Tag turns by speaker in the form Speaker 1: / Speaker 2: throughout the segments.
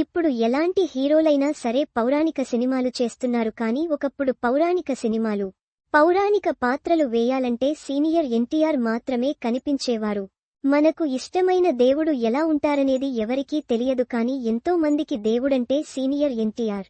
Speaker 1: ఇప్పుడు ఎలాంటి హీరోలైనా సరే పౌరాణిక సినిమాలు చేస్తున్నారు కానీ ఒకప్పుడు పౌరాణిక సినిమాలు పౌరాణిక పాత్రలు వేయాలంటే సీనియర్ ఎన్టీఆర్ మాత్రమే కనిపించేవారు. మనకు ఇష్టమైన దేవుడు ఎలా ఉంటారనేది ఎవరికీ తెలియదు కాని ఎంతో మందికి దేవుడంటే సీనియర్ ఎన్టీఆర్.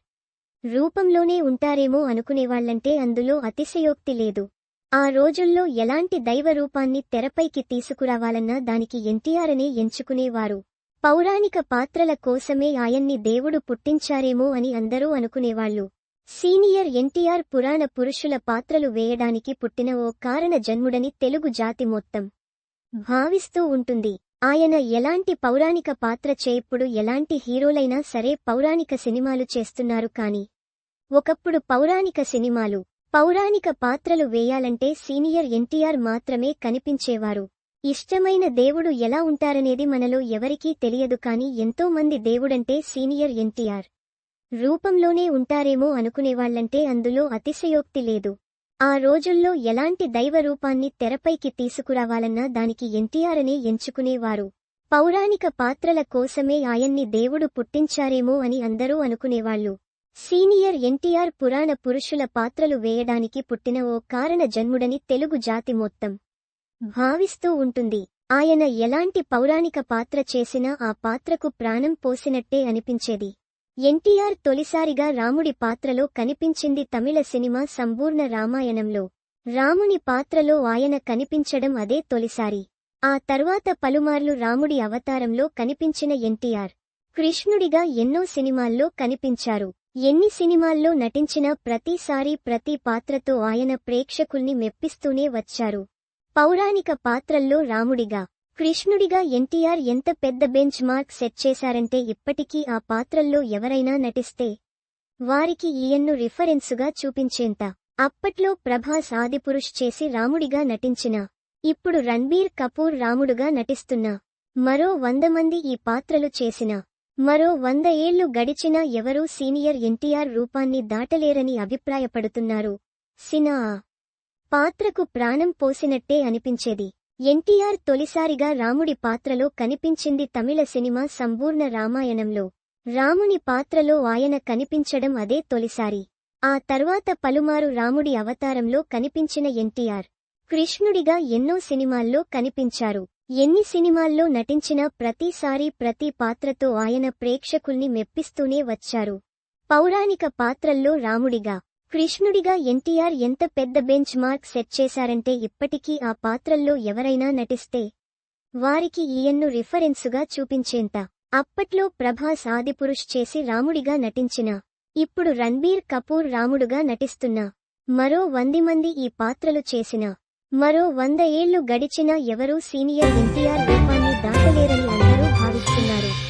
Speaker 1: రూపంలోనే ఉంటారేమో అనుకునేవాళ్ళంటే అందులో అతిశయోక్తి లేదు. ఆ రోజుల్లో ఎలాంటి దైవ రూపాన్ని తెరపైకి తీసుకురావాలన్నా దానికి ఎన్టీఆర్ అనే ఎంచుకునేవారు. పౌరాణిక పాత్రల కోసమే ఆయన్ని దేవుడు పుట్టించారేమో అని అందరూ అనుకునేవాళ్ళు సీనియర్ ఎన్టీఆర్ పురాణ పురుషుల పాత్రలు వేయడానికి పుట్టిన ఓ కారణ జన్ముడని తెలుగు జాతి మొత్తం భావిస్తూ ఉంటుంది. ఆయన ఎలాంటి పౌరాణిక పాత్ర చేయిప్పుడు ఎలాంటి హీరోలైనా సరే పౌరాణిక సినిమాలు చేస్తున్నారు కాని ఒకప్పుడు పౌరాణిక సినిమాలు పౌరాణిక పాత్రలు వేయాలంటే సీనియర్ ఎన్టీఆర్ మాత్రమే కనిపించేవారు. ఇష్టమైన దేవుడు ఎలా ఉంటారనేది మనలో ఎవరికీ తెలియదు కాని ఎంతో మంది దేవుడంటే సీనియర్ ఎన్టీఆర్. రూపంలోనే ఉంటారేమో అనుకునేవాళ్ళంటే అందులో అతిశయోక్తి లేదు. ఆ రోజుల్లో ఎలాంటి దైవ రూపాన్ని తెరపైకి తీసుకురావాలన్నా దానికి ఎన్టీఆర్ అనే ఎంచుకునేవారు. పౌరాణిక పాత్రల కోసమే ఆయన్ని దేవుడు పుట్టించారేమో అని అందరూ అనుకునేవాళ్ళు సీనియర్ ఎన్టీఆర్ పురాణ పురుషుల పాత్రలు వేయడానికి పుట్టిన ఓ కారణ జన్ముడని తెలుగు జాతి మొత్తం. భావిస్తూ ఉంటుంది. ఆయన ఎలాంటి పౌరాణిక పాత్ర చేసినా ఆ పాత్రకు ప్రాణం పోసినట్టే అనిపించేది. ఎన్టీఆర్ తొలిసారిగా రాముడి పాత్రలో కనిపించింది తమిళ సినిమా సంపూర్ణ రామాయణంలో. రాముని పాత్రలో ఆయన కనిపించడం అదే తొలిసారి. ఆ తర్వాత పలుమార్లు రాముడి అవతారంలో కనిపించిన ఎన్టీఆర్. కృష్ణుడిగా ఎన్నో సినిమాల్లో కనిపించారు. ఎన్ని సినిమాల్లో నటించినా ప్రతిసారీ ప్రతి పాత్రతో ఆయన ప్రేక్షకుల్ని మెప్పిస్తూనే వచ్చారు. పౌరాణిక పాత్రల్లో రాముడిగా కృష్ణుడిగా ఎన్టీఆర్ ఎంత పెద్ద బెంచ్ మార్క్ సెట్ చేశారంటే ఇప్పటికీ ఆ పాత్రల్లో ఎవరైనా నటిస్తే వారికి ఈయన్ను రిఫరెన్సుగా చూపించేంత. అప్పట్లో ప్రభాస్ ఆదిపురుష్ చేసి రాముడిగా నటించిన ఇప్పుడు రణ్బీర్ కపూర్ రాముడుగా నటిస్తున్నా మరో వంద మంది ఈ పాత్రలు చేసిన మరో వంద ఏళ్ళు గడిచినా ఎవరూ సీనియర్ ఎన్టీఆర్ రూపాన్ని దాటలేరని అభిప్రాయపడుతున్నారు. సినా పాత్రకు ప్రాణం పోసినట్టే అనిపించేది. ఎన్టీఆర్ తొలిసారిగా రాముడి పాత్రలో కనిపించింది తమిళ సినిమా సంపూర్ణ రామాయణంలో. రాముని పాత్రలో ఆయన కనిపించడం అదే తొలిసారి. ఆ తర్వాత పలుమారు రాముడి అవతారంలో కనిపించిన ఎన్టీఆర్. కృష్ణుడిగా ఎన్నో సినిమాల్లో కనిపించారు. ఎన్ని సినిమాల్లో నటించినా ప్రతిసారీ ప్రతి పాత్రతో ఆయన ప్రేక్షకుల్ని మెప్పిస్తూనే వచ్చారు. పౌరాణిక పాత్రల్లో రాముడిగా. కృష్ణుడిగా ఎన్టీఆర్ ఎంత పెద్ద బెంచ్ మార్క్ సెట్ చేశారంటే ఇప్పటికీ ఆ పాత్రల్లో ఎవరైనా నటిస్తే వారికి ఈయన్ను రిఫరెన్సుగా చూపించేంత. అప్పట్లో ప్రభాస్ ఆదిపురుష్ చేసి రాముడిగా నటించిన ఇప్పుడు రణ్బీర్ కపూర్ రాముడుగా నటిస్తున్న మరో వంది మంది ఈ పాత్రలు చేసిన మరో వంద ఏళ్ళు గడిచినా ఎవరూ సీనియర్ ఎన్టీఆర్ రూపాన్ని దాటలేరని అందరూ భావిస్తున్నారు.